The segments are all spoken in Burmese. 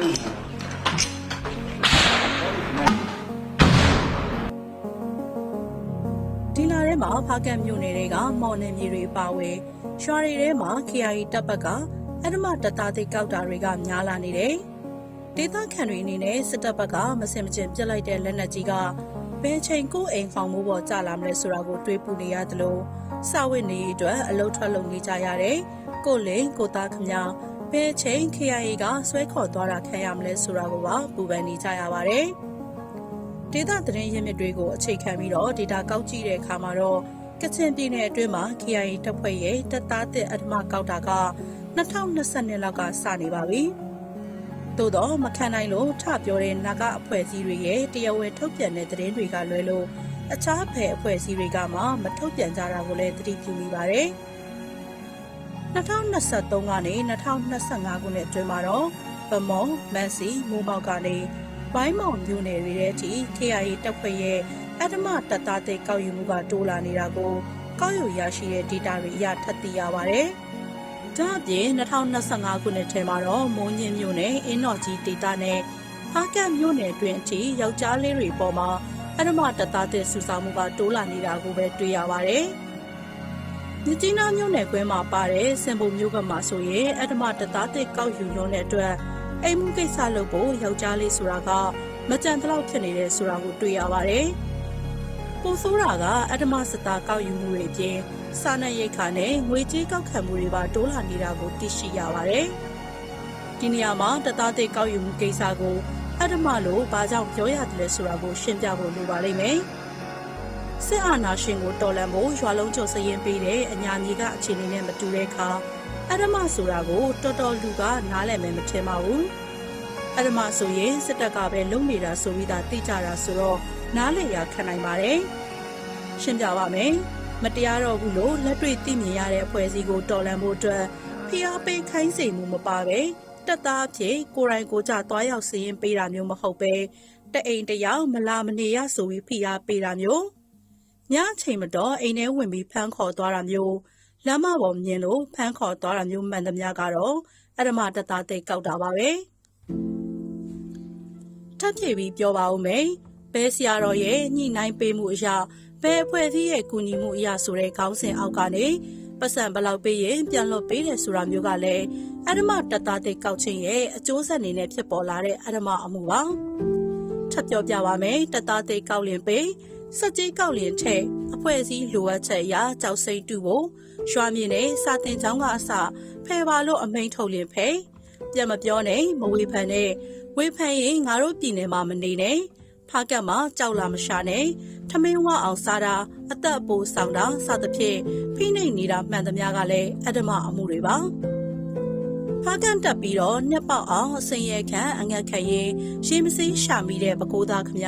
ဒီလာထဲမှာဖားကန့်မြို့နယ်တွေကမော်နယ်မြေတွေပါဝဲရွာတွေထဲမှာ KIA တပ်ဘက်ကအဓမ္မတပ်သားသိကောက်တာတွေကများလာနေတယ်။ဒေသခံတွေအနေနဲ့စစ်တပ်ဘက်ကမစင်မကျင်ပြစ်လိုက်တဲ့လက်နက်ကြီးကဘယ်ချိန်ကိုယ်အိမ်ဖောင်မိုးပေါ်ကျလာမလဲဆိုတာကိုတွေးပူနေရသလိုစာဝတ်နေရေးအတွက်အလုတ်ထွက်လုံနေကြရတယ်။ကိုယ်လင်ကိုသားခမညာ ဘယ်ချိန် KIA ကဆွဲခေါ်သွားတာခံရမလဲဆိုတာကိုပါပူပန်နေကြရပါတယ်။ဒေသသတင်းရင်းမြစ်တွေကိုအခြေခံပြီးတော့ဒေတာကောက်ကြည့်တဲ့အခါမှာတော့ကချင်ပြည်နယ်အတွင်းမှာ KIA တပ်ဖွဲ့ရဲ့တပ်သားသစ်အထမကောက်တာက2020လောက်ကစနေပါပြီ။သို့တော့မခံနိုင်လို့ထပြောတဲ့နာဂအဖွဲ့အစည်းတွေရဲ့တရားဝင်ထုတ်ပြန်တဲ့သတင်းတွေကလွဲလို့အခြားဖယ်အဖွဲ့အစည်းတွေကမှမထုတ်ပြန်ကြတာကိုလည်းသတိပြုမိပါတယ်။ 2023ကနေ2025ခုနှစ်အတွင်းမှာတော့ဗမော်မန်စီမိုးမောက်ကနေဝိုင်းမောင်မျိုးနယ်တွေထဲထိ KIA တပ်ဖွဲ့ရဲ့အဓမ္မတပ်သားသိကောက်ယူမှုကတိုးလာနေတာကိုကောက်ယူရရှိတဲ့ data တွေအရထပ်သိရပါတယ်။ဒါအပြင်2025ခုနှစ်ထဲမှာတော့မိုးညင်းမျိုးနယ်အင်းတော်ကြီးဒေတာနဲ့ဖားကတ်မျိုးနယ်တွင်အထိယောက်ျားလေးတွေပေါ်မှာအဓမ္မတပ်သားသိစူဆောင်မှုကတိုးလာနေတာကိုပဲတွေ့ရပါတယ်။ မြကြီးနားမျိုးနယ်ကွင်းမှာပါတဲ့စင်ပုံမျိုးကမှာဆိုရင်အဓမ္မတပ်သားသိကောက်ယူလုံးတဲ့အတွက်အိမ်မှုကိစ္စလုပ်ဖို့ယောက်ျားလေးဆိုတာကမကြံတလောက်ဖြစ်နေတဲ့ဆိုတာကိုတွေ့ရပါတယ်။ပိုဆိုးတာကအဓမ္မစတာကောက်ယူမှုတွေအပြင်စာနယ်ရိတ်ခါနဲ့ငွေကြေးကောက်ခံမှုတွေပါတိုးလာနေတာကိုသိရှိရပါတယ်။ဒီနေရာမှာတသားသိကောက်ယူမှုကိစ္စကိုအဓမ္မလို့ဘာကြောင့်ပြောရတယ်လဲဆိုတာကိုရှင်းပြဖို့လိုပါလိမ့်မယ်။ စစ်အာဏာရှင်ကိုတော်လှန်ဖို့ရွာလုံးကျုံစရင်ပေးတဲ့အညာမြေကအခြေအနေနဲ့မတူတဲ့အခါအဓမ္မဆိုတာကိုတော်တော်လူကနားလည်မယ်မထင်ပါဘူးအဓမ္မဆိုရင်စစ်တပ်ကပဲလုံနေတာဆိုပြီးသားသိကြတာဆိုတော့နားလည်ရခံနိုင်ပါတယ်ရှင်းပြပါမယ်မတရားတော့ဘူးလို့လက်တွေ့သိမြင်ရတဲ့အဖွဲ့အစည်းကိုတော်လှန်ဖို့အတွက်ဖိအားပေးခိုင်းစေမှုမပါပဲတက်သားအဖြစ်ကိုယ်တိုင်ကိုယ်ကြသွားရောက်စီရင်ပေးတာမျိုးမဟုတ်ပဲတအိမ်တယောက်မလာမနေရဆိုပြီးဖိအားပေးတာမျိုး ညအချိန်မတော် အိမ်ထဲဝင်ပြီး ဖမ်းခေါ်သွားတာမျိုး လမ်းမပေါ်မြင်လို့ ဖမ်းခေါ်သွားတာမျိုး မှန်သမျှကတော့ အဓမ္မတသားသိကောက်တာပါပဲ ထပ်ဖြည့်ပြီး ပြောပါဦးမယ်ဘဲဆရာတော်ရဲ့ ညှိနှိုင်းပေးမှုအရာဘဲအဖွဲ့အစည်းရဲ့ ကူညီမှုအရာဆိုတဲ့ ခေါင်းစဉ်အောက်ကနေပတ်စံဘလောက်ပေးရင် ပြန်လွတ်ပေးတယ် ဆိုတာမျိုးကလည်း အဓမ္မတသားသိကောက်ခြင်းရဲ့ အကျိုးဆက်အနေနဲ့ ဖြစ်ပေါ်လာတဲ့ အဓမ္မအမှုပါ ထပ်ပြောပြပါမယ်တသားသိကောက်လင်ပေး စက်ကြီးကောက်လင်ထဲအဖွဲ့အစည်းလိုအပ်ချက်အရာကြောက်စိမ့်တူဖို့ရွာမြင့်နဲ့စာတင်ချောင်းကအစဖယ်ပါလို့အမိန်ထုတ်လင်ဖယ်ပြန်မပြောနဲ့မဝေဖန်နဲ့ဝေဖန်ရင်ငါတို့ပြည်နယ်မှာမနေနဲ့ဖားကတ်မှာကြောက်လာမရှာနဲ့ထမင်းဝအောင်စားတာအသက်အပိုးဆောင်တာစသဖြင့်ဖိနှိပ်နေတာမှန်သမျှကလည်းအဓမ္မအမှုတွေပါဖားကန်တက်ပြီးတော့နှစ်ပေါက်အောင်အစင်ရဲခန့်အငတ်ခတ်ရင်ရှေးမစည်းရှာမိတဲ့ပကိုးသားခမ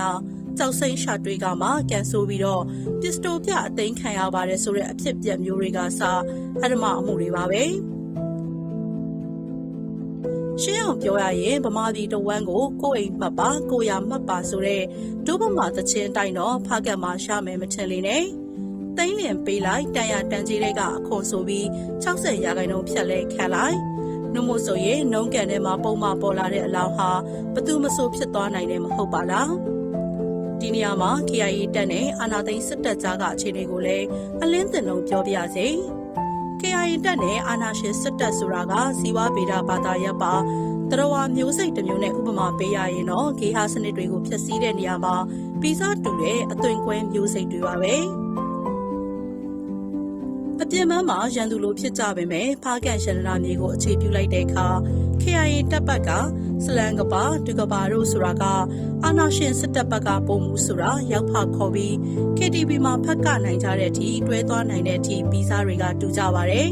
ကြောက်စိမ့်ရှာတွေကမှကန်ဆိုးပြီးတော့ပစ္စတိုပြအသိမ်းခံရပါတယ်ဆိုတဲ့အဖြစ်ပြက်မျိုးတွေကစအဓမ္မအမှုတွေပါပဲရှင်းအောင်ပြောရရင်ဗမာပြည်တဝန်းကိုကိုယ်အိမ်မှတ်ပါကိုရမှတ်ပါဆိုတဲ့ဒုဗမာသချင်းအတိုင်းတော့ဖားကတ်မှာရှာမယ်မထင်လေနဲ့သိန်းလင်ပေးလိုက်တန်ရတန်ကြီးတွေကအခွန်ဆိုပြီး60ရာခိုင်နှုန်းဖြတ်လဲခံလိုက်နှုတ်မို့ဆိုရင်နှုံးကန်ထဲမှာပုံမှပေါ်လာတဲ့အလောင်းဟာဘသူမဆိုဖြစ်သွားနိုင်တယ်မဟုတ်ပါလား ဒီနေရာမှာ KIA တက်နဲ့ အာနာသိန်းစစ်တပ်ကြားက အခြေအနေကိုလည်း အလင်းတင်လုံး ပြောပြစေ။ KIA တက်နဲ့ အာနာရှင်စစ်တပ်ဆိုတာက ဇီဝဗေဒဘာသာရပ်ပါတရဝါမျိုးစိတ်တစ်မျိုးနဲ့ ဥပမာပေးရရင်တော့ ဂေဟာစနစ်တွေကို ဖျက်ဆီးတဲ့နေရာမှာပြီးစားတူတဲ့ အသွင်ကွဲမျိုးစိတ်တွေပါပဲ။အပြင်ပန်းမှာ ရန်သူလိုဖြစ်ကြပေမဲ့ဖားကန်ရန်နာမြေကို အခြေပြုလိုက်တဲ့အခါ KIA တပ်ပတ်က စလန်ကပါဒုကပါတို့ဆိုတာကအာနာရှင်စစ်တပ်ဘက်ကပုံမှုဆိုတာရောက်ဖခေါ်ပြီး KTB မှာဖက်ကနိုင်ကြတဲ့အထိတွဲသွားနိုင်တဲ့အထိဗီဇတွေကတူကြပါတယ်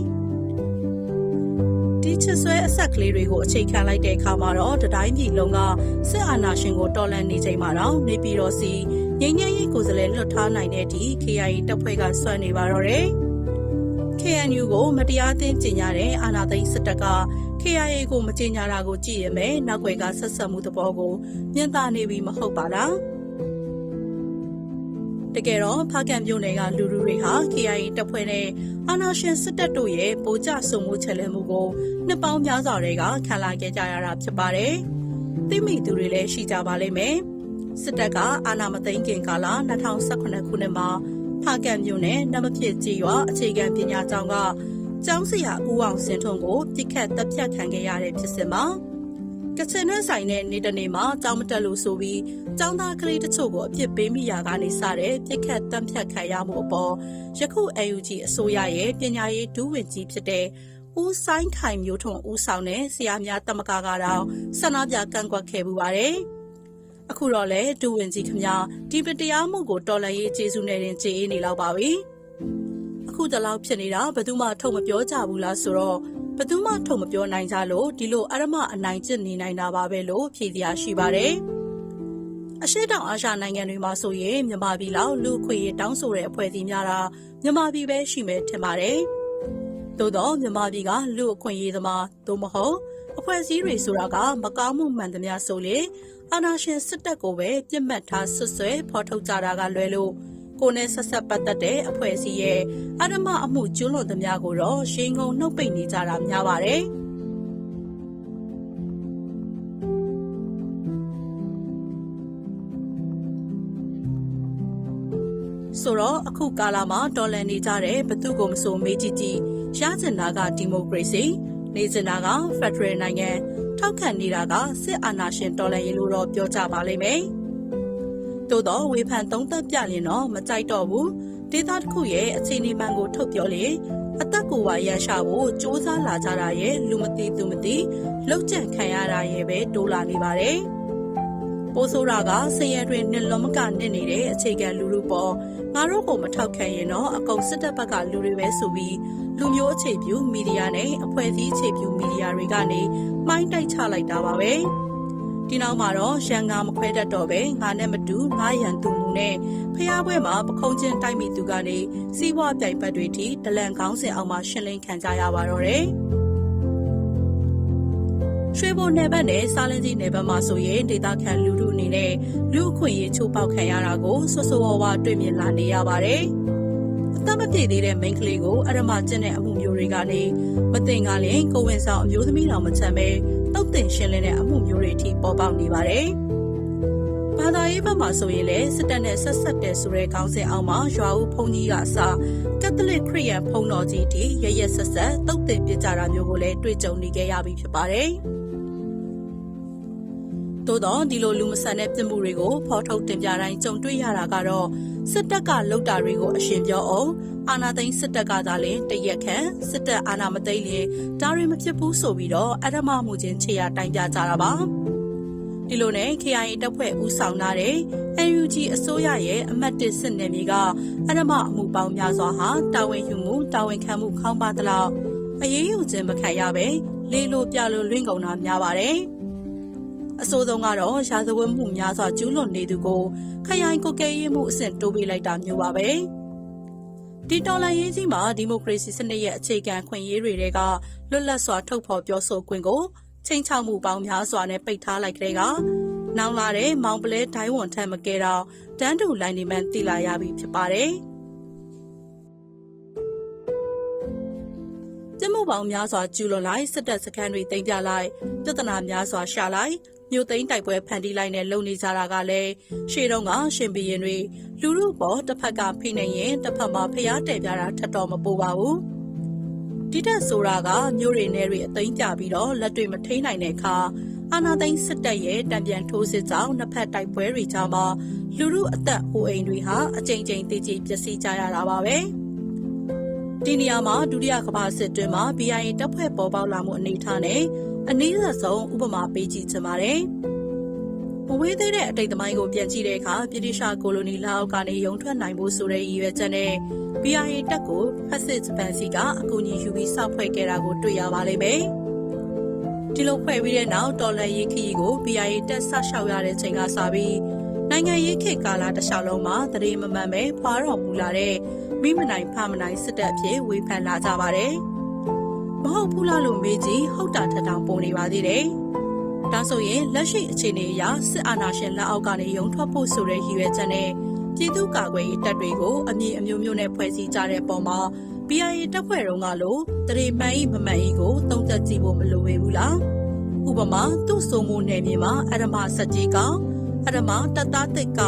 ဒီချစ်ဆွဲအဆက်ကလေးတွေကိုအခြေခံလိုက်တဲ့အခါမှာတော့တတိုင်းပြည်လုံးကစစ်အာဏာရှင်ကိုတော်လှန်နေချိန်မှာတော့နေပြည်တော်စီငိမ့်ငယ်ရေးကိုယ်စားလှယ်လွတ်ထားနိုင်တဲ့အထိ KIA တပ်ဖွဲ့ကစွန့်နေပါတော့တယ် KNU ကိုမတရားသင်းကျင်ညာတဲ့အာဏာသိမ်းစစ်တပ်က KIA ကိုမကျင်ညာတာကိုကြည့်ရမယ်နောက်ွယ်ကဆက်ဆက်မှုသဘောကိုမြင်သာနေပြီမဟုတ်ပါလားတကယ်တော့ဖားကံမြို့နယ်ကလူလူတွေဟာ KIA တပ်ဖွဲ့နဲ့အာဏာရှင်စစ်တပ်တို့ရဲ့ပိုကြဆုံမှုချက်လဲမှုကိုနှစ်ပေါင်းများစွာတွေကခံလာခဲ့ကြရတာဖြစ်ပါတယ်သိမိသူတွေလည်းရှိကြပါလိမ့်မယ်။စစ်တပ်ကအာဏာမသိမ်းခင်ကာလ2018ခုနှစ်မှာ ဖားကန့်မြို့နယ်နမဖြစ်ကြီးရွာအခြေခံပညာကျောင်းကကျောင်းဆရာဦးအောင်စင်ထွန်းကိုပြစ်ခတ်တပ်ဖြတ်ခံခဲ့ရတဲ့ဖြစ်စဉ်မှာကချင်နဲ့ဆိုင်တဲ့နေ့တနေ့မှာကျောင်းမတက်လို့ဆိုပြီးကျောင်းသားကလေးတချို့ကိုအပြစ်ပေးမိရာကနေစတဲ့ပြစ်ခတ်တပ်ဖြတ်ခံရမှုအပေါ်ယခု AUG အစိုးရရဲ့ပညာရေးဒူးဝင်ကြီးဖြစ်တဲ့ဦးဆိုင်ခိုင်မျိုးထွန်းဦးဆောင်တဲ့ဆရာများတမကကတော့ဆန္ဒပြကန့်ကွက်ခဲ့ပူပါတယ်။ အခုတော့လေဒူဝင်ကြီးခမဒီပတရားမှုကိုတော်လန်ရေးကျေးဇူးနဲ့တင်ကြေးနေလောက်ပါပြီ။အခုတလောက်ဖြစ်နေတာဘယ်သူမှထုတ်မပြောကြဘူးလားဆိုတော့ဘယ်သူမှထုတ်မပြောနိုင်ကြလို့ဒီလိုအရမအနိုင်ကျင့်နေနိုင်တာပါပဲလို့ဖြေစရာရှိပါတယ်။အရှိတောင်အာရှနိုင်ငံတွေမှာဆိုရင်မြန်မာပြည်လောက်လူခွေရတောင်းဆိုတဲ့အဖွဲ့အစည်းများတာမြန်မာပြည်ပဲရှိမယ်ထင်ပါတယ်။သို့တော့မြန်မာပြည်ကလူအခွင့်အရေးသမားသို့မဟုတ် အဖွဲ့အစည်းတွေဆိုတာက မကောင်းမှုမှန်သမျှဆိုလေအာဏာရှင်စစ်တပ်ကိုပဲပြစ်မှတ်ထားဆွဆွဲဖော်ထုတ်ကြတာကလွဲလို့ကိုနဲ့ဆက်ဆက်ပတ်သက်တဲ့အဖွဲ့အစည်းရဲ့အဓမ္မအမှုကျွလွန်သမျှကိုတော့ရှင်းကုန်နှုတ်ပိတ်နေကြတာများပါတယ်။ဆိုတော့အခုကာလမှာတော်လန်နေကြတဲ့ဘသူကိုမဆိုမေးကြည့်ကြည့်ရကျင်တာကဒီမိုကရေစီ နေကျင်တာကဖက်ဒရယ်နိုင်ငံထောက်ခံနေတာကစစ်အာဏာရှင်တော်လှန်ရေးလို့တော့ပြောကြပါလိမ့်မယ်။သို့တော့ဝေဖန်သုံးသပ်ပြရင်တော့မကြိုက်တော့ဘူး။ဒေသတစ်ခုရဲ့အခြေအနေမှန်ကိုထုတ်ပြောလေအသက်ကိုပါရရှာဖို့စ조사လာကြတာရဲ့လူမသိသူမသိလောက်ကျန်ခံရတာရဲ့ပဲတိုးလာနေပါတယ်။ပိုးဆိုးတာကဆင်းရဲတွင်နှစ်လုံးမကနစ်နေတဲ့အခြေခံလူလူပေါ်ငါတို့ကိုမထောက်ခံရင်တော့အကုန်စစ်တပ်ဘက်ကလူတွေပဲဆိုပြီး လူမျိုးအခြေပြုမီဒီယာနဲ့အဖွဲ့အစည်းအခြေပြုမီဒီယာတွေကနေမှိုင်းတိုက်ချလိုက်တာပါပဲဒီနောက်မှာတော့ရန်ငါမခွဲတတ်တော့ပဲငါနဲ့မတူငါရန်သူမှုနဲ့ဖျားပွဲမှာပခုံးချင်းတိုက်မိသူကနေစီးပွားပြိုင်ပတ်တွေထိဒလန်ကောင်းစင်အောင်မှရှင်းလင်းခံကြရပါတော့တယ်ရွှေဘိုနယ်ဘက်နဲ့စားလင်းကြီးနယ်ဘက်မှာဆိုရင်ဒေသခံလူထုအနေနဲ့လူအခွင့်အရေးချိုးပေါက်ခံရတာကိုဆွဆွဝဝတွေ့မြင်လာနေရပါတယ်။အ သက်မပြည့်သေးတဲ့မိန်းကလေးကိုအရမကျင့်တဲ့အမှုမျိုးတွေကနေမသိင်ကလည်းကိုဝင်ဆောင်အမျိုးသမီးတော်မချမ်းပဲတုတ်တင်ရှင်းလင်းတဲ့အမှုမျိုးတွေအထိပေါ်ပေါက်နေပါတယ်။ဘာသာရေးဘက်မှာဆိုရင်လည်းစစ်တပ်နဲ့ဆက်ဆက်တဲ့ဆိုတဲ့ခေါင်းစဉ်အောက်မှာရွာဦးဘုန်းကြီးကအစကက်သလစ်ခရစ်ယာန်ဘုန်းတော်ကြီးတီရရဆက်ဆက်တုတ်တင်ပြကြတာမျိုးကိုလည်းတွေ့ကြုံနေခဲ့ရပြီဖြစ်ပါတယ်။ သို့တော့ဒီလိုလူမဆန်တဲ့ပြစ်မှုတွေကိုဖော်ထုတ်တင်ပြတိုင်းကြုံတွေ့ရတာကတော့စစ်တပ်ကလှုပ်တာတွေကိုအရှင်ပြောအောင်အာဏာသိမ်းစစ်တပ်ကသာလင်တရက်ခန့်စစ်တပ်အာဏာမသိမ်းရင်ဒါတွေမဖြစ်ဘူးဆိုပြီးတော့အဓမ္မမှုချင်းခြေရတိုင်ပြကြတာပါဒီလိုနဲ့ KIA တပ်ဖွဲ့ဦးဆောင်လာတဲ့ NUG အစိုးရရဲ့အမတ်တစ်စစ်နယ်မြေကအဓမ္မအမှုပေါင်းများစွာဟာတာဝန်ယူမှုတာဝန်ခံမှုခေါင်းပါသလောက်အရေးယူခြင်းမခံရပဲလေလိုပြလိုလွင့်ကုန်တာများပါတယ်။ အဆိုးဆုံးကတော့ရာဇဝတ်မှုများစွာကျူးလွန်နေသူကိုခရိုင်ကိုကဲရေးမှုအဆင့်တိုးပေးလိုက်တာမျိုးပါပဲဒီတော်လှန်ရေးကြီးမှာဒီမိုကရေစီစနစ်ရဲ့အခြေခံခွင့်ရေးတွေကလွတ်လပ်စွာထုတ်ဖော်ပြောဆိုခွင့်ကိုချိန်ချောက်မှုပေါင်းများစွာနဲ့ပိတ်ထားလိုက်တဲ့ကနောင်လာတဲ့မောင်ပလဲဒိုင်းဝန်ထက်မကဲတော့တန်းတူလိုင်းနေမှန်တိလာရပြီဖြစ်ပါတယ်ကျမှုပေါင်းများစွာကျူးလွန်လိုက်စစ်တပ်စခန်းတွေတင်ပြလိုက်ပြဿနာများစွာရှာလိုက် မြို့သိမ်းတိုက်ပွဲဖန်တီးလိုက်နဲ့လုံနေကြတာကလည်းရှေ့တုန်းကရှင်ဘီရင်တွေလူလူပေါ်တစ်ဖက်ကဖိနေရင်တစ်ဖက်မှာဖျားတယ်ပြတာထပ်တော်မပိုပါဘူးဒီတက်ဆိုတာကမြို့တွေနယ်တွေအသိမ်းကြပြီးတော့လက်တွေမထိန်နိုင်တဲ့အခါအာနာသိန်းစစ်တပ်ရဲ့တံပြန်ထိုးစစ်ကြောင့်နှစ်ဖက်တိုက်ပွဲတွေကြောင့်မှလူလူအသက်အိုအိမ်တွေဟာအကြိမ်ကြိမ်တည်ကြည်ပျက်စီးကြရတာပါပဲဒီနေရာမှာဒုတိယကမ္ဘာစစ်တွင်မှာ BIA တပ်ဖွဲ့ပေါ်ပေါက်လာမှုအနေအထားနဲ့ အနည်းဆုံးဥပမာပေးကြည့်ချင်ပါတယ်။မဝေးသေးတဲ့အတိတ်သမိုင်းကိုပြန်ကြည့်တဲ့အခါပြည်တိရှာကိုလိုနီလက်အောက်ကနေရုံထွက်နိုင်ဖို့ဆိုတဲ့ရည်ရွယ်ချက်နဲ့ BIA တပ်ကိုဖက်စစ်ဂျပန်စီကအကူအညီယူပြီးစောက်ဖွဲ့ခဲ့တာကိုတွေ့ရပါလိမ့်မယ်။ဒီလိုဖွဲ့ပြီးတဲ့နောက်တော်လန်ရေးခရီးကို BIA တက်ဆလျှောက်ရတဲ့ချိန်ကစပြီးနိုင်ငံရေးခေတ်ကာလတစ်လျှောက်လုံးမှာတရေမမှန်ပဲဖွာတော်မူလာတဲ့မိမနိုင်ဖမနိုင်စစ်တပ်အဖြစ်ဝေဖန်လာကြပါတယ်။ မဟုတ်ဘူးလားလို့မေးကြည့်ဟုတ်တာထက်တောင်ပုံနေပါသေးတယ်။ဒါဆိုရင်လက်ရှိအခြေအနေအရစစ်အာဏာရှင်လက်အောက်ကနေရုံထွက်ဖို့ဆိုတဲ့ရည်ရွယ်ချက်နဲ့ပြည်သူ့ကာကွယ်ရေးတပ်တွေကိုအမည်အမျိုးမျိုးနဲ့ဖွဲ့စည်းကြတဲ့ပုံမှာ BIA တပ်ဖွဲ့တုန်းကလို့တရေမှန်ဤမမှန်ဤကိုသုံးသက်ကြည့်ဖို့မလိုပေဘူးလား။ဥပမာသူ့ဆိုမှုနယ်မြေမှာအဓမ္မစက်ကြီးက အဓမ္မတပ်သားတစ်က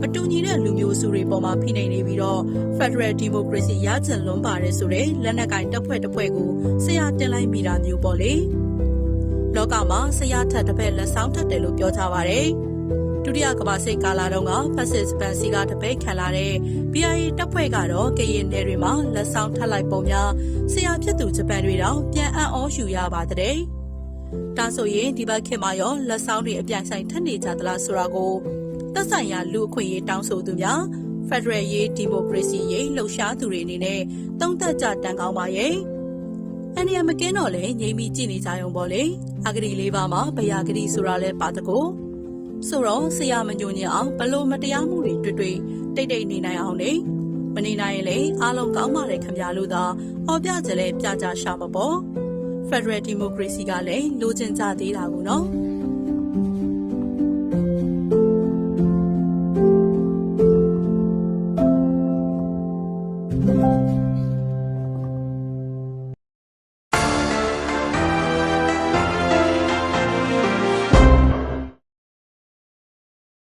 မတူညီတဲ့လူမျိုးစုတွေပေါ်မှာဖိနှိပ်နေပြီးတော့ Federal Democracy ရကျင်လွန်ပါတယ်ဆိုတဲ့လက်နက်ကင်တပ်ဖွဲ့တစ်ဖွဲ့ကိုဆရာတင်လိုက်မိတာမျိုးပေါ့လေလောကမှာဆရာထက်တစ်ဖက်လက်ဆောင်ထက်တယ်လို့ပြောကြပါတယ်ဒုတိယကမ္ဘာစစ်ကာလတုန်းက Fascist ဗန်စီကတပိတ်ခံလာတဲ့ BIA တပ်ဖွဲ့ကတော့ကရင်နယ်တွေမှာလက်ဆောင်ထပ်လိုက်ပုံများဆရာဖြစ်သူဂျပန်တွေတော့ပြန်အံ့ဩယူရပါတဲ့။ ဒါဆိုရင်ဒီဘက်ခေတ်မှာရောလက်ဆောင်တွေအပြိုင်ဆိုင်ထက်နေကြသလားဆိုတာကိုသက်ဆိုင်ရာလူအခွင့်အရေးတောင်းဆိုသူများ Federal ရေးဒီမိုကရေစီရေးလှုပ်ရှားသူတွေအနေနဲ့တုံ့သက်ကြတန်ကောင်းပါရဲ့။အန်ဒီယမကင်းတော့လေငြိမ်ပြီးကြည်နေကြရုံပေါ့လေ။အဂရီလေးပါမှာဗယာဂရီဆိုတာလဲပါတကို။ဆိုတော့ဆရာမညွန်ညင်အောင်ဘလို့မတရားမှုတွေတွေ့တွေ့တိတ်တိတ်နေနိုင်အောင်လေမနေနိုင်ရင်လေအားလုံးကောင်းပါလေခင်ဗျာလို့သာဟောပြကြလဲပြကြရှာပါ ပေါ့ Federal Democracy ကလည်းလိုချင်ကြသေးတာကိုနော်